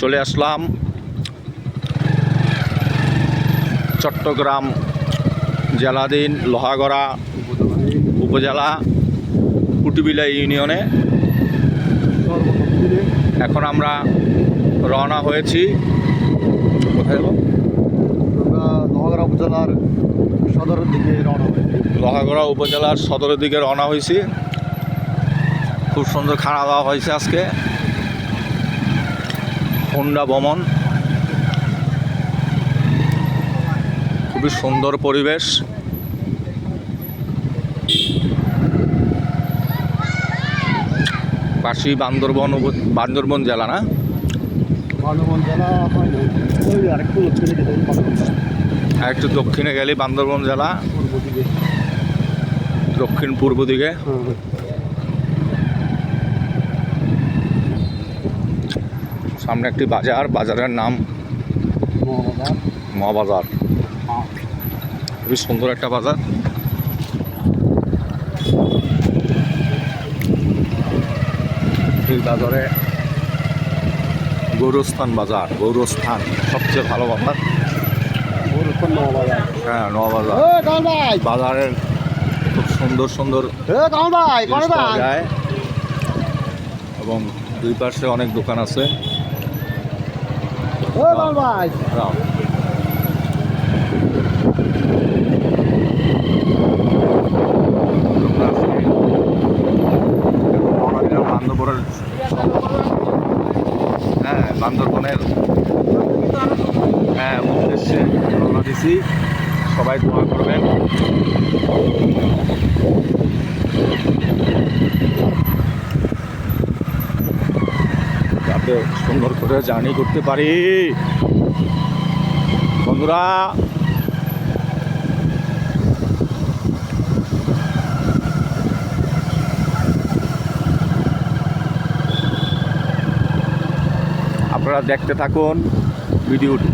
চলে আসলাম চট্টগ্রাম জেলাধীন লোহাগড়া উপজেলা কুটুবিলা ইউনিয়নে। এখন আমরা রওনা হয়েছি। কোথায় নোয়াগাড়া উপজেলার সদরের দিকে রওনা হয়েছি। লোহাগড়া উপজেলার সদরের দিকে রওনা হয়েছি। খুব সুন্দর খাওয়া দাওয়া হয়েছে আজকে। হন্ডা ভ্রমণ। খুবই সুন্দর পরিবেশ। পাশি বান্দরবন বান্দরবন জেলা না? আর একটু দক্ষিণে গেলে বান্দরবন। জেলা দক্ষিণ পূর্ব দিকে। সামনে একটি বাজার বাজারের নাম মহাবাজার। খুবই সুন্দর একটা বাজার। এই বাজারে গৌরস্থান বাজার গৌরস্থান সবচেয়ে ভালো বাজার। হ্যাঁ নবাজার বাজারের খুব সুন্দর সুন্দর যায়। এবং দুই পাশে অনেক দোকান আছে। ভাই বান্দরবনের হ্যাঁ বান্দরবনের হ্যাঁ উদ্দেশ্যে রওনা দিছি সবাই দোয়া করবেন সুন্দর করে জার্নি করতে পারি। বন্ধুরা আপনারা দেখতে থাকুন ভিডিওটি।